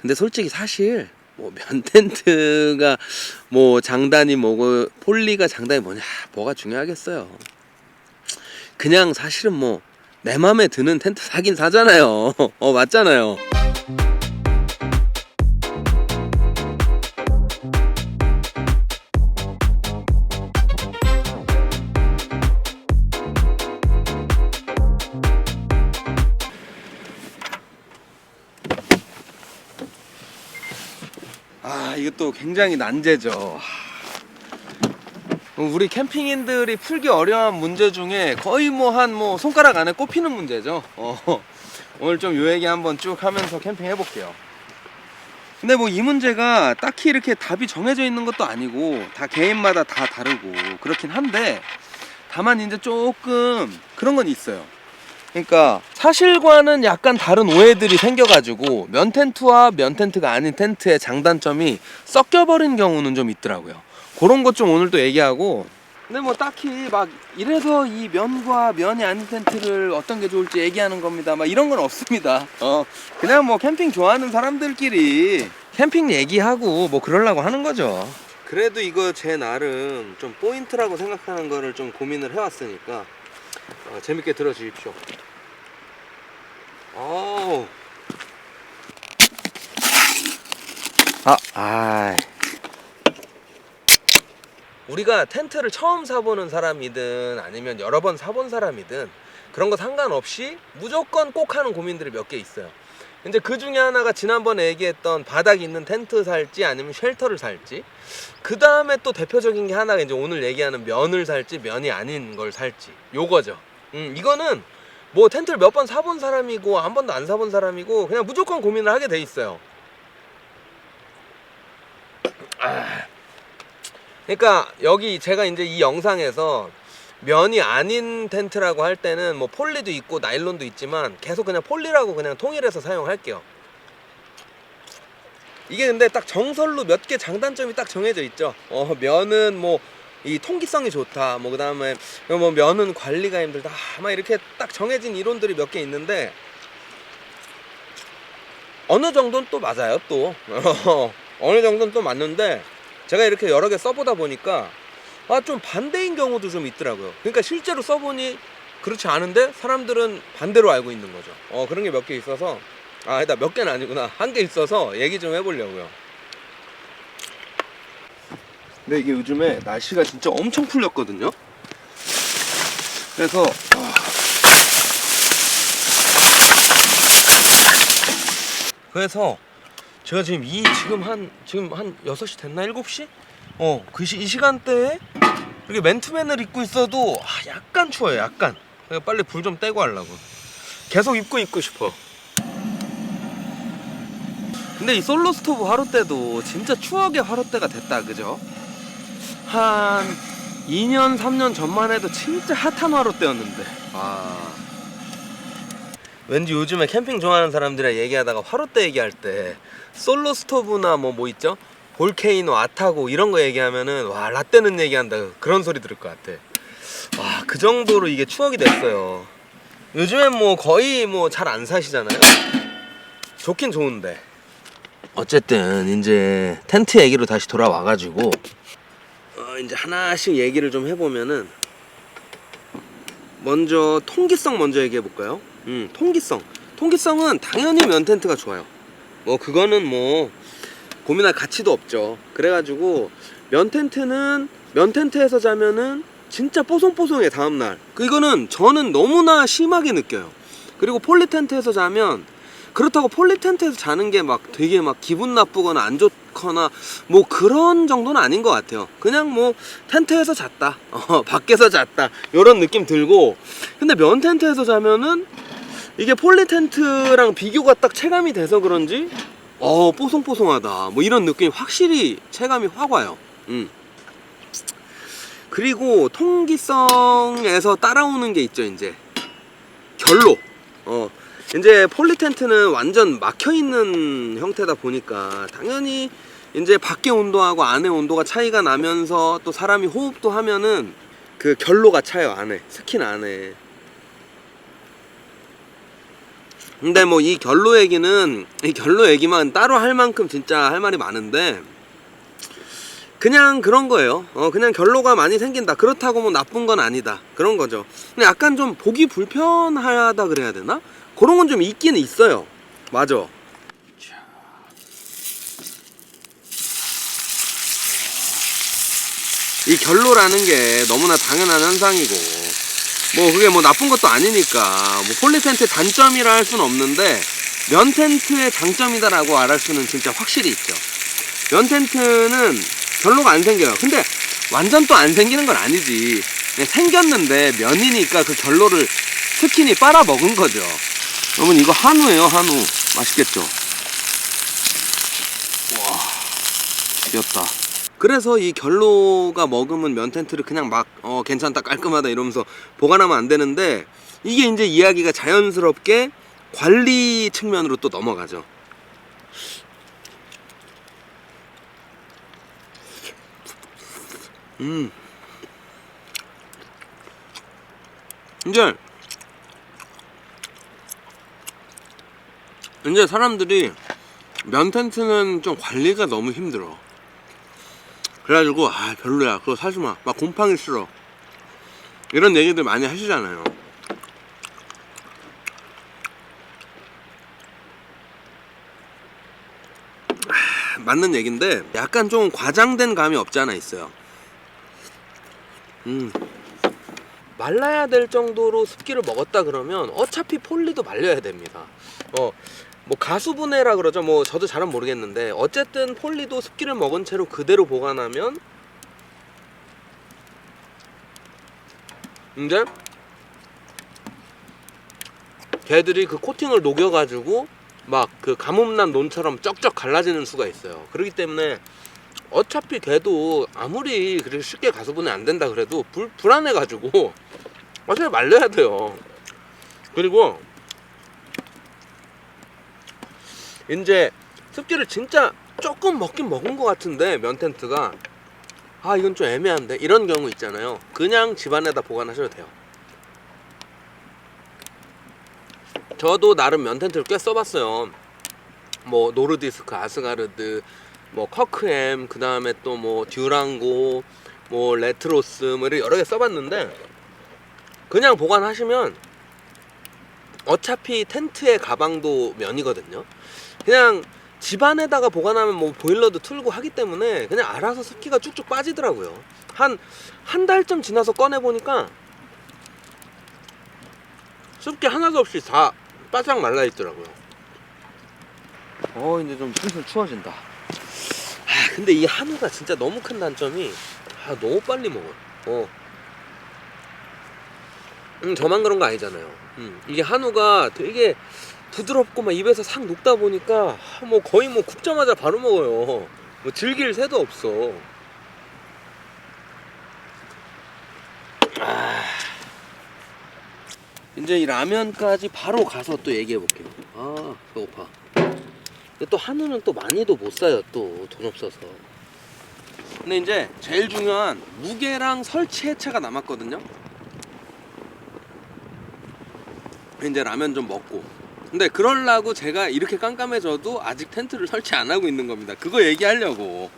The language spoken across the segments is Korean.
근데 솔직히 사실 뭐 면 텐트가 뭐 장단이 뭐고 폴리가 장단이 뭐냐 뭐가 중요하겠어요. 그냥 사실은 뭐내 맘에 드는 텐트 사긴 사잖아요. 어 맞잖아요. 굉장히 난제죠. 우리 캠핑인들이 풀기 어려운 문제 중에 거의 뭐한뭐 손가락 안에 꼽히는 문제죠. 어, 오늘 좀 요 얘기 한번 쭉 하면서 캠핑 해볼게요. 근데 뭐 이 문제가 딱히 이렇게 답이 정해져 있는 것도 아니고 다 개인마다 다 다르고 그렇긴 한데 다만 이제 조금 그런 건 있어요. 그러니까 사실과는 약간 다른 오해들이 생겨가지고 면 텐트와 면 텐트가 아닌 텐트의 장단점이 섞여버린 경우는 좀 있더라고요. 그런 것 좀 오늘 또 얘기하고. 근데 뭐 딱히 막 이래서 이 면과 면이 아닌 텐트를 어떤 게 좋을지 얘기하는 겁니다. 막 이런 건 없습니다. 어 그냥 뭐 캠핑 좋아하는 사람들끼리 캠핑 얘기하고 뭐 그러려고 하는 거죠. 그래도 이거 제 나름 좀 포인트라고 생각하는 거를 좀 고민을 해왔으니까 어, 재밌게 들어주십시오. 어우. 아, 아. 우리가 텐트를 처음 사보는 사람이든 아니면 여러 번 사본 사람이든 그런 거 상관없이 무조건 꼭 하는 고민들이 몇 개 있어요. 이제 그 중에 하나가 지난번에 얘기했던 바닥 있는 텐트 살지 아니면 쉘터를 살지. 그 다음에 또 대표적인 게 하나가 이제 오늘 얘기하는 면을 살지 면이 아닌 걸 살지. 요거죠. 음, 이거는 뭐 텐트를 몇 번 사본 사람이고 한 번도 안 사본 사람이고 그냥 무조건 고민을 하게 돼 있어요. 아. 그러니까 여기 제가 이제 이 영상에서 면이 아닌 텐트라고 할 때는 뭐 폴리도 있고 나일론도 있지만 계속 그냥 폴리라고 그냥 통일해서 사용할게요. 이게 근데 딱 정설로 몇 개 장단점이 딱 정해져 있죠. 어, 면은 뭐 이 통기성이 좋다. 뭐 그다음에 뭐 면은 관리가 힘들다. 아마 이렇게 딱 정해진 이론들이 몇 개 있는데 어느 정도는 또 맞아요. 또 어느 정도는 또 맞는데 제가 이렇게 여러 개 써보다 보니까 아 좀 반대인 경우도 좀 있더라고요. 그러니까 실제로 써보니 그렇지 않은데 사람들은 반대로 알고 있는 거죠. 어 그런 게 몇 개 있어서 아 아니다 몇 개는 아니구나 한 개 있어서 얘기 좀 해보려고요. 근데 이게 요즘에 날씨가 진짜 엄청 풀렸거든요. 그래서 아. 그래서 제가 지금 이 지금 한 지금 한 6시 됐나 7시? 어, 그 시, 이 시간대에 이렇게 맨투맨을 입고 있어도 아, 약간 추워요. 약간. 그래서 빨리 불 좀 떼고 하려고. 계속 입고 입고 싶어. 근데 이 솔로 스토브 화롯대도 진짜 추억의 화롯대가 됐다. 그죠? 한 2년 3년 전만 해도 진짜 핫한 화롯대였는데. 아. 왠지 요즘에 캠핑 좋아하는 사람들이랑 얘기하다가 화롯대 얘기할 때 솔로 스토브나 뭐 뭐 있죠? 볼케이노, 아타고 이런 거 얘기하면은 와 라떼는 얘기한다 그런 소리 들을 것 같아. 와 그 정도로 이게 추억이 됐어요. 요즘엔 뭐 거의 뭐 잘 안 사시잖아요. 좋긴 좋은데. 어쨌든 이제 텐트 얘기로 다시 돌아와가지고 어, 이제 하나씩 얘기를 좀 해보면은 먼저 통기성 먼저 얘기해 볼까요? 음, 통기성. 통기성은 당연히 면 텐트가 좋아요. 뭐 그거는 뭐 고민할 가치도 없죠. 그래가지고 면 텐트는 면 텐트에서 자면은 진짜 뽀송뽀송해 다음 날. 그 이거는 저는 너무나 심하게 느껴요. 그리고 폴리 텐트에서 자면 그렇다고 폴리 텐트에서 자는 게 막 되게 막 기분 나쁘거나 안 좋거나 뭐 그런 정도는 아닌 것 같아요. 그냥 뭐 텐트에서 잤다, 어, 밖에서 잤다. 이런 느낌 들고. 근데 면 텐트에서 자면은 이게 폴리 텐트랑 비교가 딱 체감이 돼서 그런지 어 뽀송뽀송하다. 뭐 이런 느낌이 확실히 체감이 확 와요. 음. 그리고 통기성에서 따라오는 게 있죠 이제. 결로. 어 이제 폴리 텐트는 완전 막혀 있는 형태다 보니까 당연히 이제 밖에 온도하고 안에 온도가 차이가 나면서 또 사람이 호흡도 하면은 그 결로가 차요 안에 스킨 안에 근데 뭐 이 결로 얘기는 이 결로 얘기만 따로 할 만큼 진짜 할 말이 많은데 그냥 그런 거예요. 어 그냥 결로가 많이 생긴다. 그렇다고 뭐 나쁜 건 아니다. 그런 거죠. 근데 약간 좀 보기 불편하다 그래야 되나? 그런 건 좀 있긴 있어요. 맞아. 이 결로라는 게 너무나 당연한 현상이고 뭐 그게 뭐 나쁜 것도 아니니까 뭐 폴리텐트의 단점이라 할 수는 없는데 면 텐트의 장점이다라고 말할 수는 진짜 확실히 있죠. 면 텐트는 결로가 안 생겨요. 근데 완전 또 안 생기는 건 아니지. 생겼는데 면이니까 그 결로를 스킨이 빨아먹은 거죠. 여러분 이거 한우예요 한우. 맛있겠죠? 와 귀엽다. 그래서 이 결로가 먹으면 면 텐트를 그냥 막 어, 괜찮다 깔끔하다 이러면서 보관하면 안 되는데 이게 이제 이야기가 자연스럽게 관리 측면으로 또 넘어가죠. 음. 이제 이제 사람들이 면 텐트는 좀 관리가 너무 힘들어. 그래가지고 아 별로야 그거 사지 마. 막 곰팡이 싫어. 이런 얘기들 많이 하시잖아요. 아, 맞는 얘긴데 약간 좀 과장된 감이 없지 않아 있어요. 음. 말라야 될 정도로 습기를 먹었다 그러면 어차피 폴리도 말려야 됩니다. 어, 뭐 가수분해라 그러죠. 뭐 저도 잘은 모르겠는데 어쨌든 폴리도 습기를 먹은 채로 그대로 보관하면 이제 걔들이 그 코팅을 녹여가지고 막 그 가뭄난 논처럼 쩍쩍 갈라지는 수가 있어요. 그렇기 때문에 어차피 걔도 아무리 그렇게 쉽게 가수분해 안 된다 그래도 불, 불안해가지고 어차피 말려야 돼요. 그리고 이제 습기를 진짜 조금 먹긴 먹은 것 같은데 면 텐트가 아 이건 좀 애매한데 이런 경우 있잖아요. 그냥 집안에다 보관하셔도 돼요. 저도 나름 면 텐트를 꽤 써봤어요. 뭐 노르디스크, 아스가르드, 뭐 커크햄, 그 다음에 또 뭐 듀랑고, 뭐 레트로스, 뭐 이렇게 여러 개 써봤는데 그냥 보관하시면 어차피 텐트의 가방도 면이거든요. 그냥 집 안에다가 보관하면 뭐 보일러도 틀고 하기 때문에 그냥 알아서 습기가 쭉쭉 빠지더라고요. 한 한 달쯤 지나서 꺼내 보니까 습기 하나도 없이 다 바짝 말라 있더라고요. 어 이제 좀 슬슬 추워진다. 아 근데 이 한우가 진짜 너무 큰 단점이 아 너무 빨리 먹어. 어. 음 저만 그런 거 아니잖아요. 음 이게 한우가 되게 부드럽고 막 입에서 싹 녹다 보니까 아, 뭐 거의 뭐 굽자마자 바로 먹어요. 뭐 즐길 새도 없어. 아. 이제 이 라면까지 바로 가서 또 얘기해 볼게요. 아 배고파. 근데 또 한우는 또 많이도 못 사요 또 돈 없어서. 근데 이제 제일 중요한 무게랑 설치 해체가 남았거든요. 이제 라면 좀 먹고. 근데 그럴라고 제가 이렇게 깜깜해져도 아직 텐트를 설치 안 하고 있는 겁니다. 그거 얘기하려고.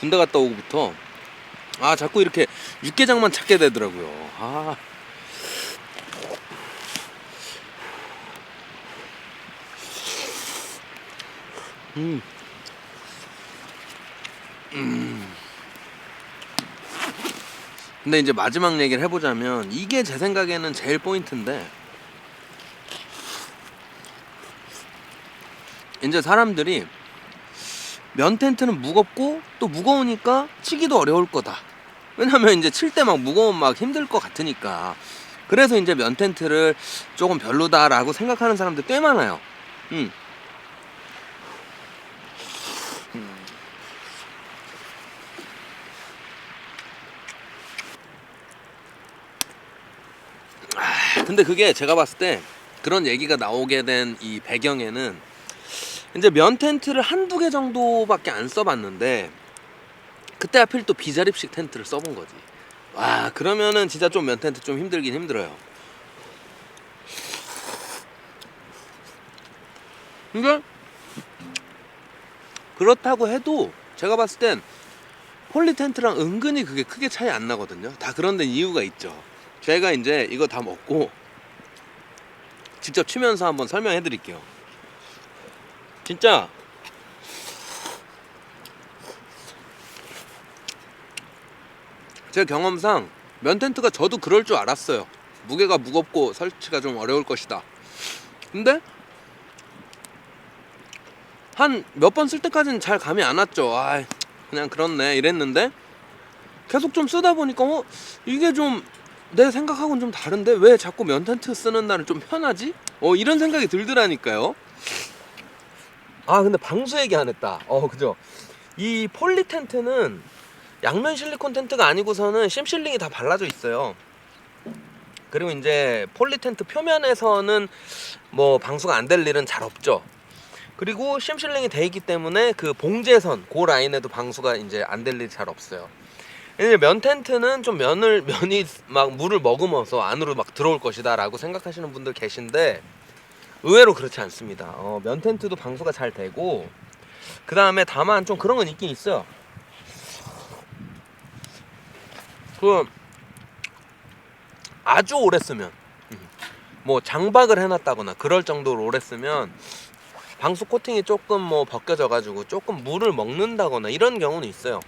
군대 갔다 오고부터 아 자꾸 이렇게 육개장만 찾게 되더라고요. 아. 음. 음. 근데 이제 마지막 얘기를 해보자면 이게 제 생각에는 제일 포인트인데 이제 사람들이 면 텐트는 무겁고 또 무거우니까 치기도 어려울 거다. 왜냐면 이제 칠 때 막 무거우면 막 힘들 것 같으니까. 그래서 이제 면 텐트를 조금 별로다라고 생각하는 사람들 꽤 많아요. 음. 아, 근데 그게 제가 봤을 때 그런 얘기가 나오게 된 이 배경에는 이제 면 텐트를 한두 개 정도밖에 안 써봤는데 그때 하필 또 비자립식 텐트를 써본 거지. 와 그러면은 진짜 좀 면 텐트 좀 힘들긴 힘들어요. 근데 그렇다고 해도 제가 봤을 땐 폴리 텐트랑 은근히 그게 크게 차이 안 나거든요. 다 그런 데 이유가 있죠. 제가 이제 이거 다 먹고 직접 치면서 한번 설명해 드릴게요. 진짜 제 경험상 면 텐트가 저도 그럴 줄 알았어요. 무게가 무겁고 설치가 좀 어려울 것이다. 근데 한 몇 번 쓸 때까지는 잘 감이 안 왔죠. 아, 그냥 그렇네 이랬는데 계속 좀 쓰다 보니까 어 이게 좀 내 생각하고는 좀 다른데 왜 자꾸 면 텐트 쓰는 날은 좀 편하지? 어 이런 생각이 들더라니까요. 아 근데 방수 얘기 안 했다. 어 그죠. 이 폴리 텐트는 양면 실리콘 텐트가 아니고서는 심실링이 다 발라져 있어요. 그리고 이제 폴리 텐트 표면에서는 뭐 방수가 안 될 일은 잘 없죠. 그리고 심실링이 돼 있기 때문에 그 봉제선 그 라인에도 방수가 이제 안 될 일이 잘 없어요. 이제 면 텐트는 좀 면을 면이 막 물을 머금어서 안으로 막 들어올 것이다라고 생각하시는 분들 계신데 의외로 그렇지 않습니다. 어, 면 텐트도 방수가 잘 되고 그 다음에 다만 좀 그런 건 있긴 있어요. 그 아주 오래 쓰면 음, 뭐 장박을 해놨다거나 그럴 정도로 오래 쓰면 방수 코팅이 조금 뭐 벗겨져 가지고 조금 물을 먹는다거나 이런 경우는 있어요.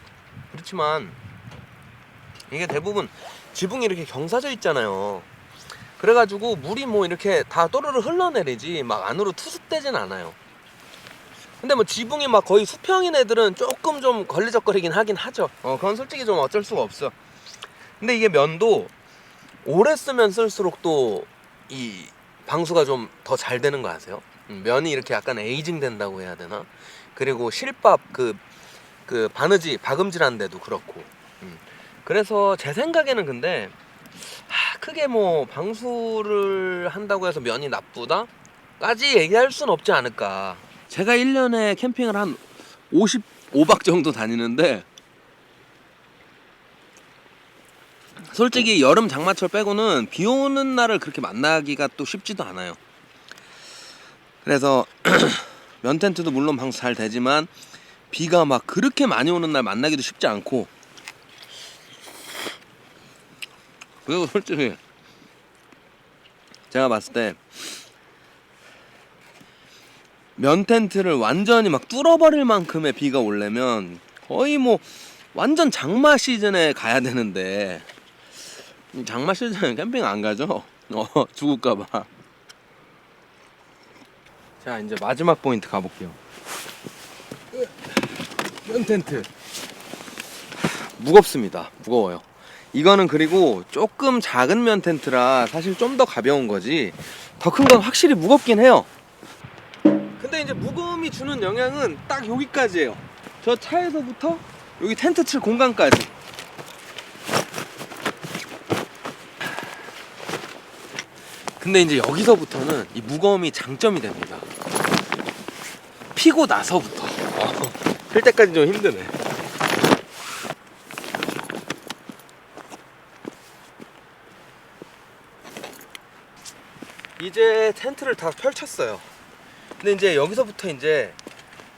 그렇지만 이게 대부분 지붕이 이렇게 경사져 있잖아요. 그래가지고 물이 뭐 이렇게 다 또르르 흘러내리지 막 안으로 투습되진 않아요. 근데 뭐 지붕이 막 거의 수평인 애들은 조금 좀 걸리적거리긴 하긴 하죠. 어, 그건 솔직히 좀 어쩔 수가 없어. 근데 이게 면도 오래 쓰면 쓸수록 또 이 방수가 좀 더 잘 되는 거 아세요? 음, 면이 이렇게 약간 에이징 된다고 해야 되나? 그리고 실밥 그, 그 바느질, 박음질한 데도 그렇고. 음. 그래서 제 생각에는 근데 하, 크게 뭐 방수를 한다고 해서 면이 나쁘다? 까지 얘기할 순 없지 않을까. 제가 1년에 캠핑을 한 55박 정도 다니는데 솔직히 여름 장마철 빼고는 비 오는 날을 그렇게 만나기가 또 쉽지도 않아요. 그래서 면 텐트도 물론 방수 잘 되지만 비가 막 그렇게 많이 오는 날 만나기도 쉽지 않고. 그리고 솔직히 제가 봤을 때 면 텐트를 완전히 막 뚫어버릴 만큼의 비가 오려면 거의 뭐 완전 장마 시즌에 가야 되는데. 장마 시즌에 캠핑 안 가죠? 어 죽을까봐 자 이제 마지막 포인트 가볼게요. 면 텐트. 무겁습니다. 무거워요. 이거는 그리고 조금 작은 면 텐트라 사실 좀 더 가벼운 거지 더 큰 건 확실히 무겁긴 해요. 근데 이제 무거움이 주는 영향은 딱 여기까지예요. 저 차에서부터 여기 텐트 칠 공간까지 근데 이제 여기서부터는 이 무거움이 장점이 됩니다 피고 나서부터 어, 필 때까지 좀 힘드네 이제 텐트를 다 펼쳤어요. 근데 이제 여기서부터 이제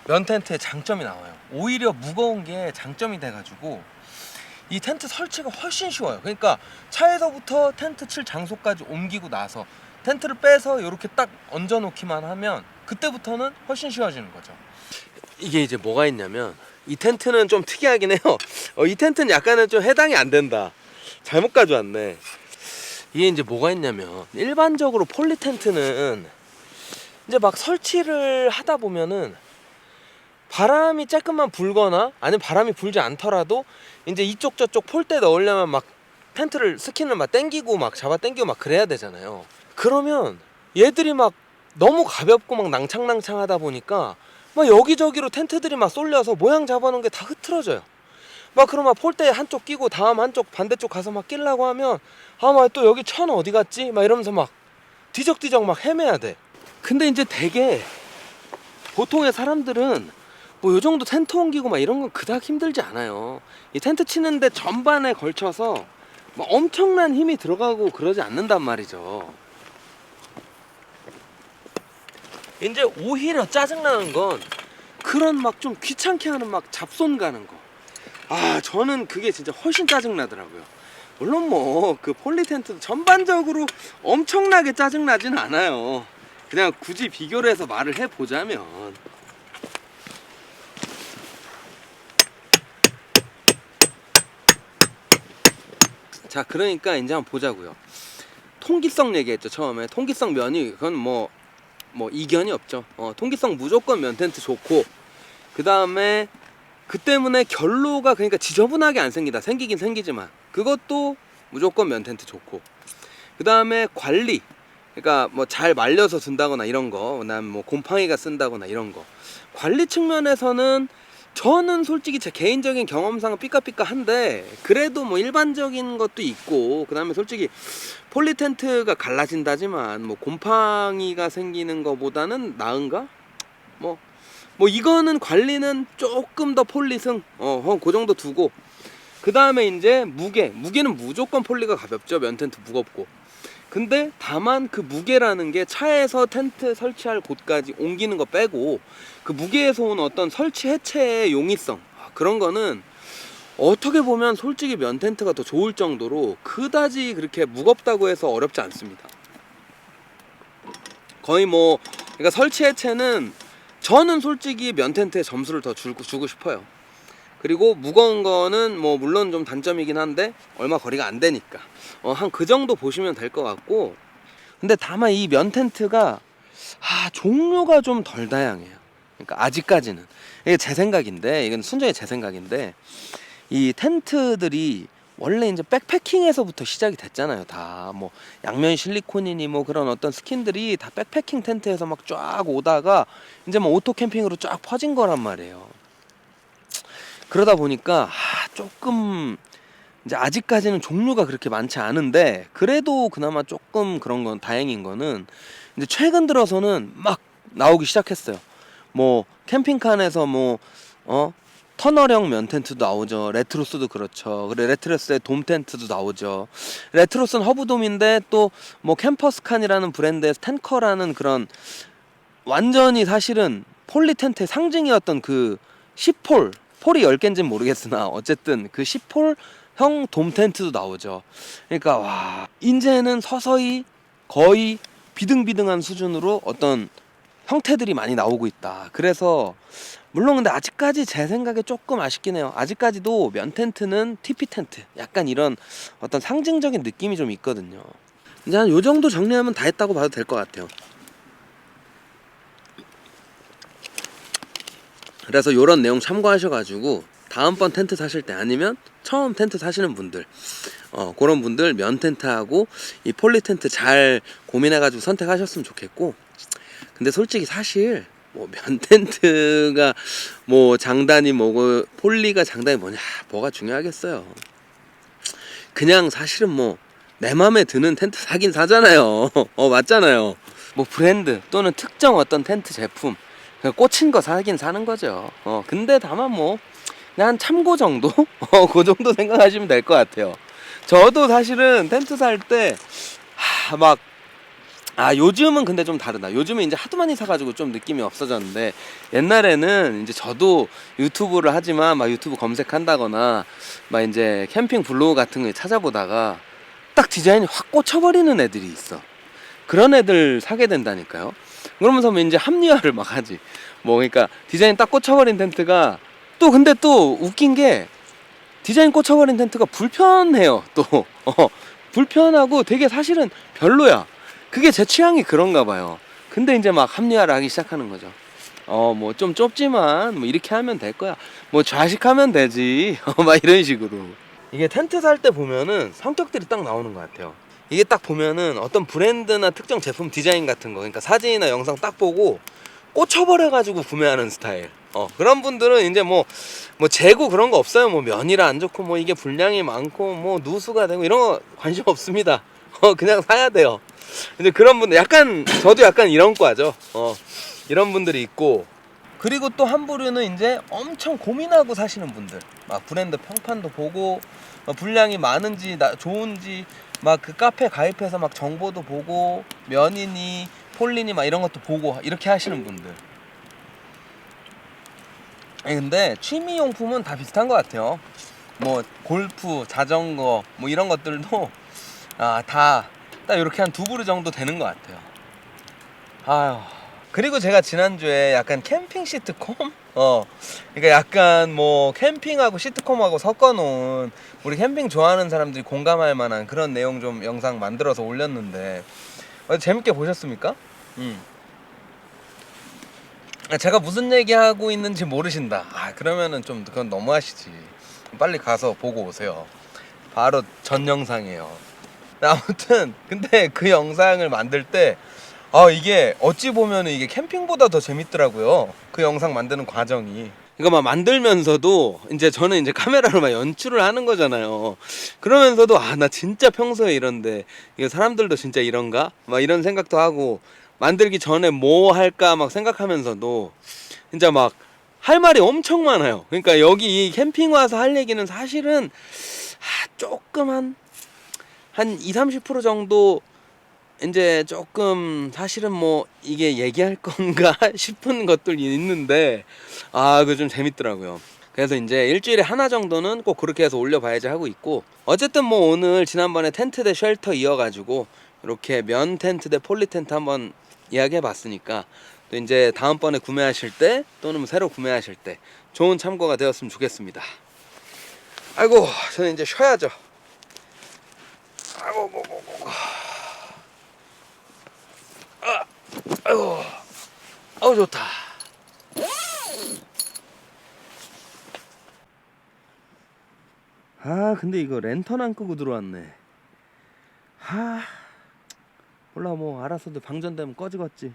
면 텐트의 장점이 나와요. 오히려 무거운 게 장점이 돼가지고 이 텐트 설치가 훨씬 쉬워요. 그러니까 차에서부터 텐트 칠 장소까지 옮기고 나서 텐트를 빼서 이렇게 딱 얹어 놓기만 하면 그때부터는 훨씬 쉬워지는 거죠. 이게 이제 뭐가 있냐면 이 텐트는 좀 특이하긴 해요. 어, 이 텐트는 약간은 좀 해당이 안 된다. 잘못 가져왔네. 이게 이제 뭐가 있냐면 일반적으로 폴리 텐트는 이제 막 설치를 하다 보면은 바람이 조금만 불거나 아니면 바람이 불지 않더라도 이제 이쪽 저쪽 폴대 넣으려면 막 텐트를 스킨을 막 땡기고 막 잡아 땡기고 막 그래야 되잖아요. 그러면 얘들이 막 너무 가볍고 막 낭창낭창하다 보니까 막 여기저기로 텐트들이 막 쏠려서 모양 잡아놓은 게 다 흐트러져요. 막 그러면 폴대 한쪽 끼고 다음 한쪽 반대쪽 가서 막 끼려고 하면 아막 또 여기 천 어디 갔지? 막 이러면서 막 뒤적뒤적 막 헤매야 돼. 근데 이제 되게 보통의 사람들은 뭐 요 정도 텐트 옮기고 막 이런 건 그닥 힘들지 않아요. 이 텐트 치는데 전반에 걸쳐서 뭐 엄청난 힘이 들어가고 그러지 않는단 말이죠. 이제 오히려 짜증나는 건 그런 막 좀 귀찮게 하는 막 잡손 가는 거. 아, 저는 그게 진짜 훨씬 짜증나더라고요. 물론 뭐 그 폴리 텐트도 전반적으로 엄청나게 짜증나진 않아요. 그냥 굳이 비교를 해서 말을 해보자면 자 그러니까 이제 한번 보자고요. 통기성 얘기했죠 처음에. 통기성 면이 그건 뭐 뭐 이견이 없죠. 어, 통기성 무조건 면 텐트 좋고 그 다음에 그 때문에 결로가 그러니까 지저분하게 안 생기다. 생기긴 생기지만. 그것도 무조건 면 텐트 좋고. 그 다음에 관리. 그러니까 뭐 잘 말려서 쓴다거나 이런 거. 그다음 뭐 곰팡이가 쓴다거나 이런 거. 관리 측면에서는 저는 솔직히 제 개인적인 경험상은 삐까삐까한데 그래도 뭐 일반적인 것도 있고 그 다음에 솔직히 폴리 텐트가 갈라진다지만 뭐 곰팡이가 생기는 거보다는 나은가? 뭐뭐 이거는 관리는 조금 더 폴리승. 어그 정도 두고 그 다음에 이제 무게. 무게는 무조건 폴리가 가볍죠. 면 텐트 무겁고 근데 다만 그 무게라는 게 차에서 텐트 설치할 곳까지 옮기는 거 빼고 그 무게에서 온 어떤 설치 해체의 용이성 아, 그런 거는 어떻게 보면 솔직히 면 텐트가 더 좋을 정도로 그다지 그렇게 무겁다고 해서 어렵지 않습니다. 거의 뭐 그러니까 설치 해체는 저는 솔직히 면 텐트에 점수를 더 주고, 주고 싶어요. 그리고 무거운 거는 뭐 물론 좀 단점이긴 한데 얼마 거리가 안 되니까 어, 한 그 정도 보시면 될 것 같고 근데 다만 이 면 텐트가 아 종류가 좀 덜 다양해요. 그러니까 아직까지는 이게 제 생각인데 이건 순전히 제 생각인데 이 텐트들이 원래 이제 백패킹에서부터 시작이 됐잖아요. 다 뭐 양면 실리콘이니 뭐 그런 어떤 스킨들이 다 백패킹 텐트에서 막 쫙 오다가 이제 뭐 오토 캠핑으로 쫙 퍼진 거란 말이에요. 그러다 보니까 아, 조금 이제 아직까지는 종류가 그렇게 많지 않은데 그래도 그나마 조금 그런 건 다행인 거는 이제 최근 들어서는 막 나오기 시작했어요. 뭐 캠핑칸에서 뭐어 터널형 면 텐트도 나오죠. 레트로스도 그렇죠. 그래 레트로스의 돔 텐트도 나오죠. 레트로스는 허브돔인데 또 뭐 캠퍼스 칸이라는 브랜드의 텐커라는 그런 완전히 사실은 폴리 텐트의 상징이었던 그 10폴 폴이 10개인지는 모르겠으나 어쨌든 그 10폴형 돔 텐트도 나오죠. 그러니까 와 이제는 서서히 거의 비등비등한 수준으로 어떤 형태들이 많이 나오고 있다. 그래서 물론 근데 아직까지 제 생각에 조금 아쉽긴 해요. 아직까지도 면 텐트는 TP 텐트 약간 이런 어떤 상징적인 느낌이 좀 있거든요. 이제 한 요 정도 정리하면 다 했다고 봐도 될 것 같아요. 그래서 요런 내용 참고하셔가지고 다음번 텐트 사실 때 아니면 처음 텐트 사시는 분들 어 그런 분들 면 텐트하고 이 폴리 텐트 잘 고민해가지고 선택하셨으면 좋겠고. 근데 솔직히 사실 뭐 면 텐트가 뭐 장단이 뭐고 폴리가 장단이 뭐냐 뭐가 중요하겠어요. 그냥 사실은 뭐내 맘에 드는 텐트 사긴 사잖아요. 어 맞잖아요. 뭐 브랜드 또는 특정 어떤 텐트 제품 꽂힌 거 사긴 사는 거죠. 어, 근데 다만 뭐, 한 참고 정도? 어, 그 정도 생각하시면 될 것 같아요. 저도 사실은 텐트 살 때, 하, 막, 아, 요즘은 근데 좀 다르다. 요즘은 이제 하도 많이 사가지고 좀 느낌이 없어졌는데, 옛날에는 이제 저도 유튜브를 하지만 막 유튜브 검색한다거나, 막 이제 캠핑 블로그 같은 거 찾아보다가, 딱 디자인이 확 꽂혀버리는 애들이 있어. 그런 애들 사게 된다니까요. 그러면서 뭐 이제 합리화를 막 하지. 뭐 그러니까 디자인 딱 꽂혀버린 텐트가 또 근데 또 웃긴 게 디자인 꽂혀버린 텐트가 불편해요. 또 어, 불편하고 되게 사실은 별로야. 그게 제 취향이 그런가 봐요. 근데 이제 막 합리화를 하기 시작하는 거죠. 어 뭐 좀 좁지만 뭐 이렇게 하면 될 거야. 뭐 좌식하면 되지. 어, 막 이런 식으로. 이게 텐트 살 때 보면은 성격들이 딱 나오는 것 같아요. 이게 딱 보면은 어떤 브랜드나 특정 제품 디자인 같은 거, 그러니까 사진이나 영상 딱 보고 꽂혀버려 가지고 구매하는 스타일. 어, 그런 분들은 이제 뭐, 뭐 재고 그런 거 없어요. 뭐 면이라 안 좋고, 뭐 이게 분량이 많고, 뭐 누수가 되고 이런 거 관심 없습니다. 어, 그냥 사야 돼요. 근데 그런 분들, 약간, 저도 약간 이런 과죠. 어, 이런 분들이 있고, 그리고 또 한 부류는 이제 엄청 고민하고 사시는 분들 막 브랜드 평판도 보고 막 분량이 많은지 나, 좋은지 막 그 카페 가입해서 막 정보도 보고 면이니 폴리니 막 이런 것도 보고 이렇게 하시는 분들. 근데 취미 용품은 다 비슷한 것 같아요. 뭐 골프 자전거 뭐 이런 것들도 아다 딱 이렇게 한 두 부류 정도 되는 것 같아요. 아유 그리고 제가 지난주에 약간 캠핑 시트콤? 어. 그러니까 약간 뭐 캠핑하고 시트콤하고 섞어 놓은 우리 캠핑 좋아하는 사람들이 공감할 만한 그런 내용 좀 영상 만들어서 올렸는데 어, 재밌게 보셨습니까? 음. 아, 제가 무슨 얘기하고 있는지 모르신다. 아, 그러면은 좀 그건 너무하시지. 빨리 가서 보고 오세요. 바로 전 영상이에요. 아무튼 근데 그 영상을 만들 때 아 이게 어찌 보면 이게 캠핑보다 더 재밌더라고요. 그 영상 만드는 과정이. 이거 막 만들면서도 이제 저는 이제 카메라로 막 연출을 하는 거잖아요. 그러면서도 아 나 진짜 평소에 이런데 이게 사람들도 진짜 이런가? 막 이런 생각도 하고 만들기 전에 뭐 할까 막 생각하면서도 진짜 막 할 말이 엄청 많아요. 그러니까 여기 이 캠핑 와서 할 얘기는 사실은 아, 조금 한, 한 2, 30% 정도 이제 조금 사실은 뭐 이게 얘기할 건가 싶은 것들이 있는데 아, 그거 좀 재밌더라고요. 그래서 이제 일주일에 하나 정도는 꼭 그렇게 해서 올려봐야지 하고 있고 어쨌든 뭐 오늘 지난번에 텐트 대 쉘터 이어가지고 이렇게 면 텐트 대 폴리 텐트 한번 이야기해 봤으니까 또 이제 다음번에 구매하실 때 또는 뭐 새로 구매하실 때 좋은 참고가 되었으면 좋겠습니다. 아이고 저는 이제 쉬어야죠. 아이고 뭐, 뭐, 뭐. 아, 아이고 아우 좋다. 아 근데 이거 랜턴 안 끄고 들어왔네. 아 몰라 뭐 알았어도 방전되면 꺼지겠지.